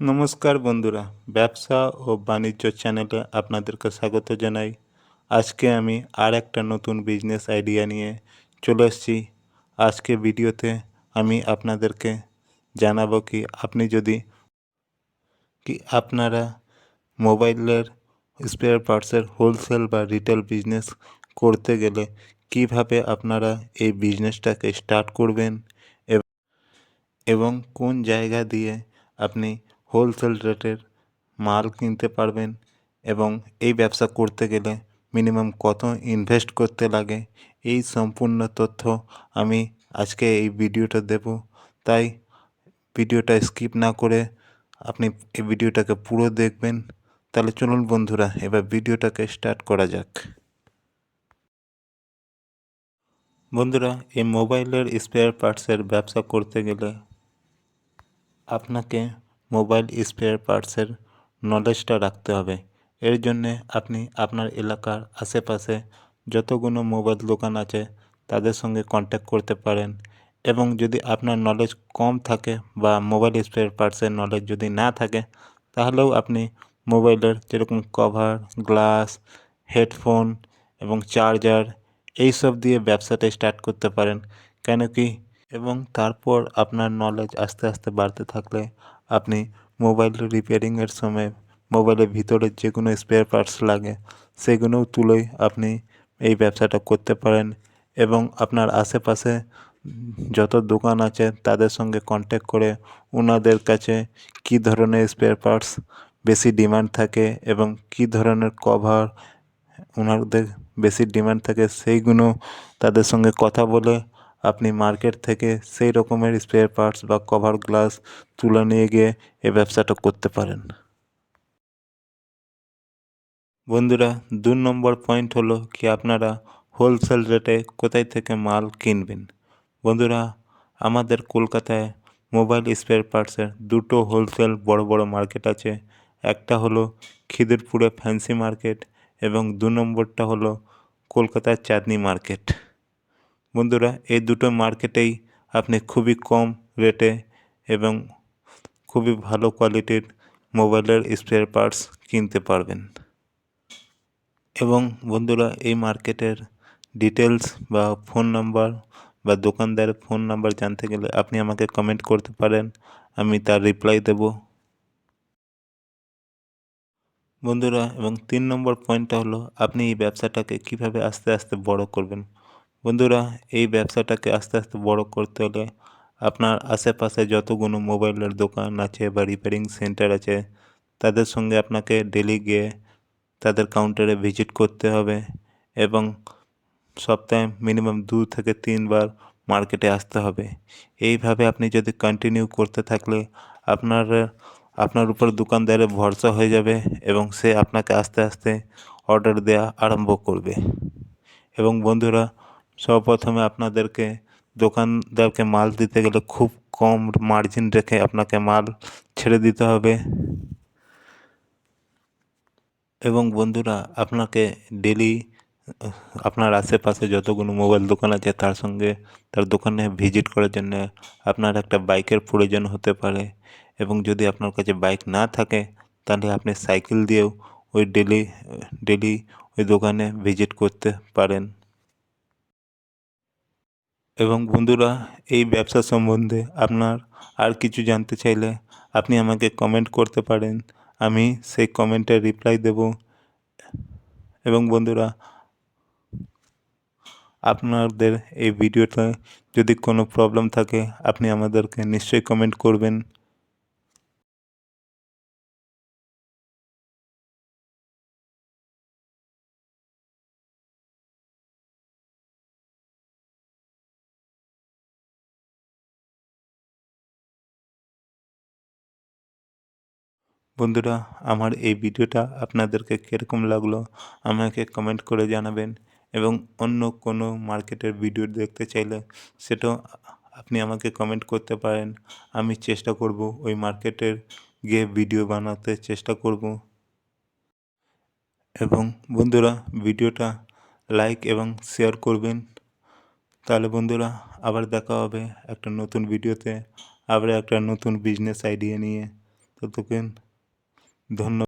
নমস্কার বন্ধুরা, ব্যবসা ও বাণিজ্য চ্যানেলে আপনাদেরকে স্বাগত জানাই। আজকে আমি আর একটা নতুন বিজনেস আইডিয়া নিয়ে চলে এসেছি। আজকে ভিডিওতে আমি আপনাদেরকে জানাব কি আপনি যদি, কি আপনারা মোবাইলের স্পেয়ার পার্টসের হোলসেল বা রিটেল বিজনেস করতে গেলে কীভাবে আপনারা এই বিজনেসটাকে স্টার্ট করবেন এবং কোন জায়গা দিয়ে আপনি হোলসেল রেটের মাল কিনতে পারবেন এবং এই ব্যবসা করতে গেলে মিনিমাম কত ইনভেস্ট করতে লাগে, এই সম্পূর্ণ তথ্য আমি আজকে এই ভিডিওটা দেব। তাই ভিডিওটা স্কিপ না করে আপনি এই ভিডিওটাকে পুরো দেখবেন। তাহলে চলুন বন্ধুরা, এবার ভিডিওটাকে স্টার্ট করা যাক। বন্ধুরা, এই মোবাইলের স্পেয়ার পার্টসের ব্যবসা করতে গেলে আপনাকে মোবাইল স্পেয়ার পার্টসের নলেজটা রাখতে হবে। এর জন্যে আপনি আপনার এলাকার আশেপাশে যতগুলো মোবাইল দোকান আছে, তাদের সঙ্গে কন্ট্যাক্ট করতে পারেন। এবং যদি আপনার নলেজ কম থাকে বা মোবাইল স্পেয়ার পার্টসের নলেজ যদি না থাকে, তাহলেও আপনি মোবাইলের যেরকম কভার গ্লাস হেডফোন এবং চার্জার এইসব দিয়ে ব্যবসাটা স্টার্ট করতে পারেন। কেন কি? এবং তারপর আপনার নলেজ আস্তে আস্তে বাড়তে থাকলে আপনি মোবাইল রিপেয়ারিংয়ের সময় মোবাইলের ভিতরে যে কোনো স্পেয়ার পার্টস লাগে সেগুলোও তুলেই আপনি এই ব্যবসাটা করতে পারেন এবং আপনার আশেপাশে যত দোকান আছে তাদের সঙ্গে কন্ট্যাক্ট করে ওনাদের কাছে কী ধরনের স্পেয়ার পার্টস বেশি ডিমান্ড থাকে এবং কী ধরনের কভার ওনাদের বেশি ডিমান্ড থাকে, সেইগুলো তাদের সঙ্গে কথা বলে আপনি মার্কেট থেকে সেই রকমের স্পেয়ার পার্টস বা কভার গ্লাস তুলে নিয়ে গিয়ে এই ব্যবসাটা করতে পারেন। বন্ধুরা, দু নম্বর পয়েন্ট হলো কি আপনারা হোলসেল রেটে কোথায় থেকে মাল কিনবেন। বন্ধুরা, আমাদের কলকাতায় মোবাইল স্পেয়ার পার্টসের দুটো হোলসেল বড় বড় মার্কেট আছে। একটা হলো খিদিরপুরে ফ্যান্সি মার্কেট এবং দু নম্বরটা হলো কলকাতার চাঁদনি মার্কেট বন্ধুরা, এই দুটো মার্কেটেই আপনি খুবই কম রেটে এবং খুবই ভালো কোয়ালিটির মোবাইলের স্পেয়ার পার্টস কিনতে পারবেন। এবং বন্ধুরা, এই মার্কেটের ডিটেলস বা ফোন নাম্বার বা দোকানদারের ফোন নাম্বার জানতে গেলে আপনি আমাকে কমেন্ট করতে পারেন, আমি তার রিপ্লাই দেব। বন্ধুরা, এবং তিন নম্বর পয়েন্টটা হলো, আপনি এই ব্যবসাটাকে কীভাবে আস্তে আস্তে বড় করবেন? বন্ধুরা, এই ব্যবসাটাকে আস্তে আস্তে বড় করতে হলে আপনার আশেপাশে যতগুলো মোবাইলের দোকান আছে বা রিপেয়ারিং সেন্টার আছে, তাদের সঙ্গে আপনাকে ডেলি গিয়ে তাদের কাউন্টারে ভিজিট করতে হবে এবং সপ্তাহে মিনিমাম দু থেকে তিনবার মার্কেটে আসতে হবে। এইভাবে আপনি যদি কন্টিনিউ করতে থাকলে আপনার আপনার উপর দোকানদারের ভরসা হয়ে যাবে এবং সে আপনাকে আস্তে আস্তে অর্ডার দেওয়া আরম্ভ করবে। এবং বন্ধুরা সর্বপ্রথমে আপনাদেরকে দোকানদারকে মাল দিতে গেলে খুব কম মার্জিন রেখে আপনাকে মাল ছেড়ে দিতে হবে। এবং বন্ধুরা, আপনাকে ডেলি আপনার আশেপাশে যতগুলো মোবাইল দোকান আছে, তার সঙ্গে তার দোকানে ভিজিট করার জন্য আপনার একটা বাইকের প্রয়োজন হতে পারে। এবং যদি আপনার কাছে বাইক না থাকে, তাহলে আপনি সাইকেল দিয়েও ওই ডেলি ডেলি ওই দোকানে ভিজিট করতে পারেন। এবং বন্ধুরা, এই ব্যবসা সম্বন্ধে আপনার আর কিছু জানতে চাইলে আপনি আমাকে কমেন্ট করতে পারেন। আমি সেই কমেন্টের রিপ্লাই দেব। এবং বন্ধুরা, আপনাদের এই ভিডিওতে যদি কোনো প্রবলেম থাকে, আপনি আমাদেরকে নিশ্চয়ই কমেন্ট করবেন। বন্ধুরা, আমার এই ভিডিওটা আপনাদেরকে কীরকম লাগল আমাকে কমেন্ট করে জানাবেন এবং অন্য কোনো মার্কেটের ভিডিও দেখতে চাইলে সেটাও আপনি আমাকে কমেন্ট করতে পারেন। আমি চেষ্টা করব ওই মার্কেটের গিয়ে ভিডিও বানাতে চেষ্টা করব। এবং বন্ধুরা, ভিডিওটা লাইক এবং শেয়ার করবেন। তাহলে বন্ধুরা, আবার দেখা হবে একটা নতুন ভিডিওতে আবার একটা নতুন বিজনেস আইডিয়া নিয়ে। ততক্ষণ ধন্যবাদ